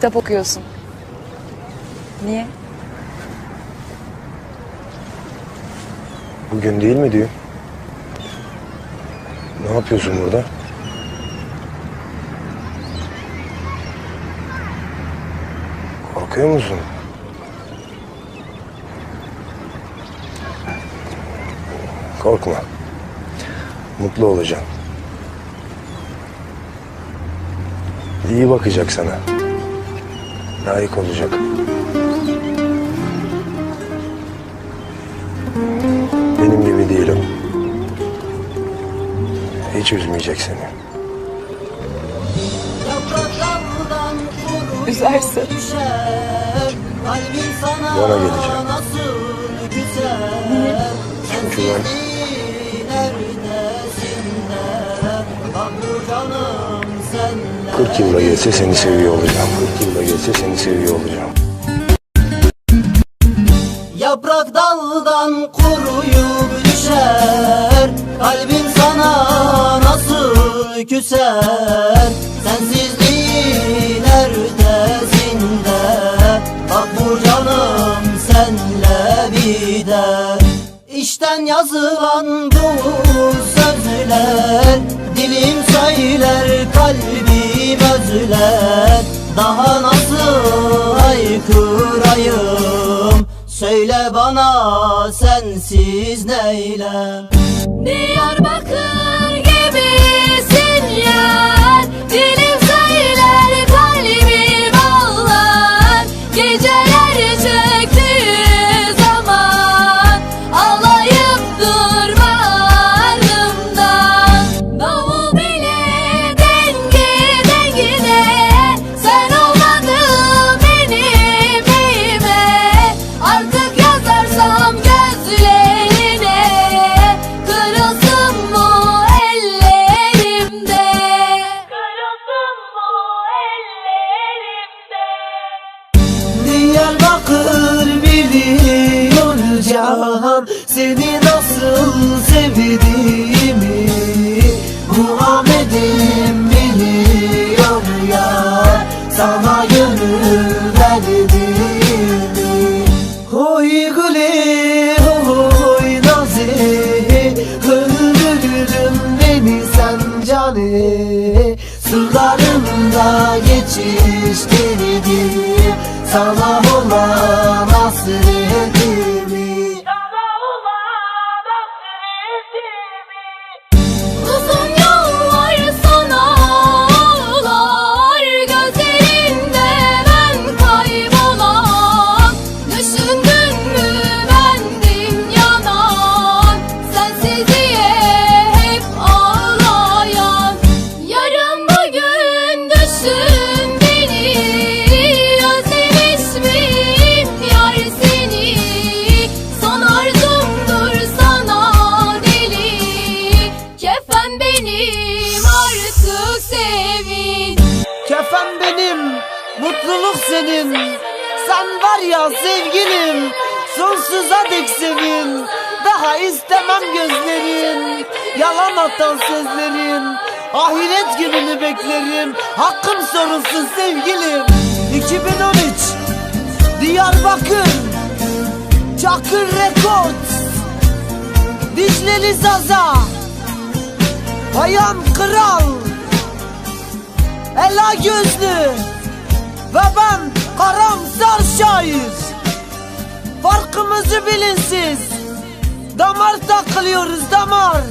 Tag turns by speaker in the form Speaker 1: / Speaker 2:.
Speaker 1: kitap okuyorsun. Niye?
Speaker 2: Bugün değil mi düğün? Ne yapıyorsun burada? Korkuyor musun? Korkma. Mutlu olacağım. İyi bakacak sana. Layık olacak. Benim gibi değil o. Hiç üzmeyecek seni.
Speaker 3: Sana
Speaker 2: Bana
Speaker 3: nasıl güzel
Speaker 2: Çünkü ben 40 yılda gelse seni seviyor olacağım. 40 yılda gelse seni seviyor olacağım.
Speaker 3: Yaprak daldan kuruyup düşer. Kalbim sana nasıl küser? Sensizliğin neredesin de Bak bu canım senle biter. İşten yazılan bu sözler Dilim söyler kalbim özler Daha nasıl haykırayım? Söyle bana sensiz neylem?
Speaker 4: Diyarbakır gibisin
Speaker 3: Diyarbakır biliyor cahan Seni nasıl sevdiğimi Muhammed'im biliyor ya. Sana gönül verdiğimi. Hoy gülü hoy nazi Öldürdün beni sen cani Sularında geçiştirdim Sana olan hasretimi mutluluk senin. Sen var ya sevgilim Sonsuza dek sevin. Daha istemem gözlerin Yalan atan sözlerin. Ahiret gününü beklerim Hakkım sorulsun sevgilim. 2013 Diyarbakır Çakır Records Dicleli Zaza Bayan Kral. Ela gözlü ve ben karamsar şair Farkımızı bilin siz. Damar takılıyoruz damar